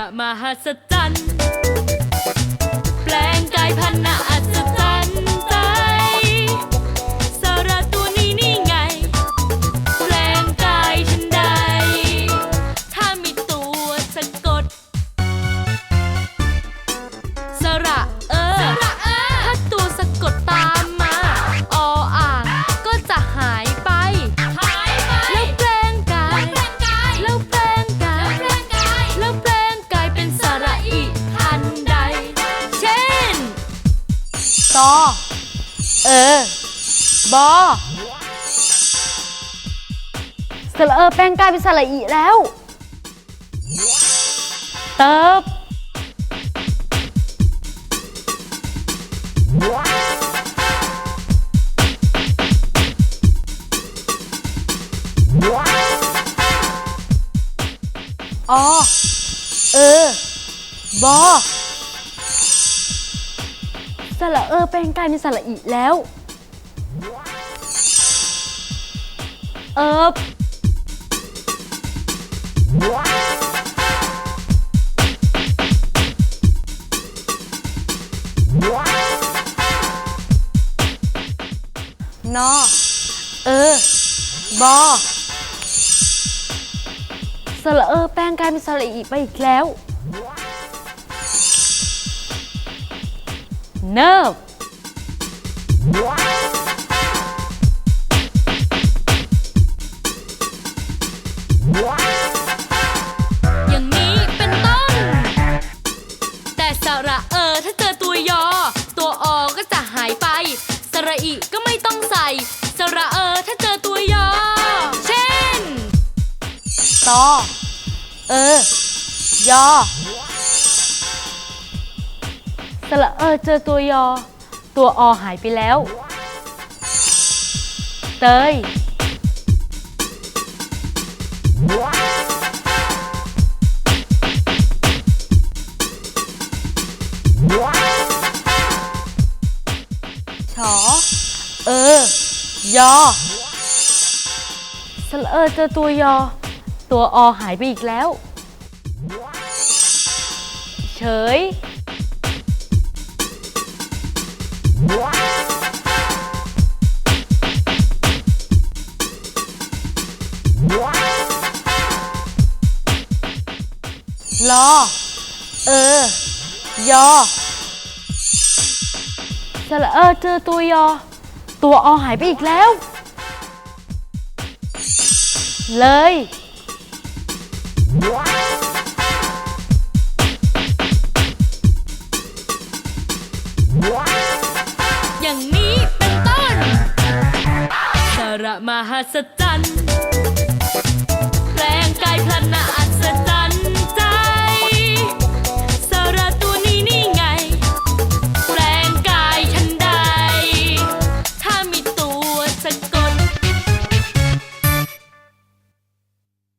ระมหัศจรรย์แปลงกายพันธุ์ ตอเออ บอสระเออแป้งกลายเป็นสระอีแล้ว เติบอ เออ บอ สระเออแปลงกลายเป็นสระอีแล้ว เอิบนอเออบอสระเออแปลงกลายเป็นสระอีไปอีกแล้ว เนิบอย่างนี้เป็นต้น แต่สระเออถ้าเจอตัวยอ ตัวอก็จะหายไป สระอีก็ไม่ต้องใส่ สระเออถ้าเจอตัวยอ เช่น ตอ เออ ยอ สระเออเจอตัวยอ ตัวอหายไปแล้ว เตย ชอ เออ ยอ สระเออเจอตัวยอ ตัวอหายไปอีกแล้ว เฉย ลอ เออยอสระเออเจอตัวยอ ตัวอหายไปอีกแล้ว เลย อย่างนี้เป็นต้น สระมหัศจรรย์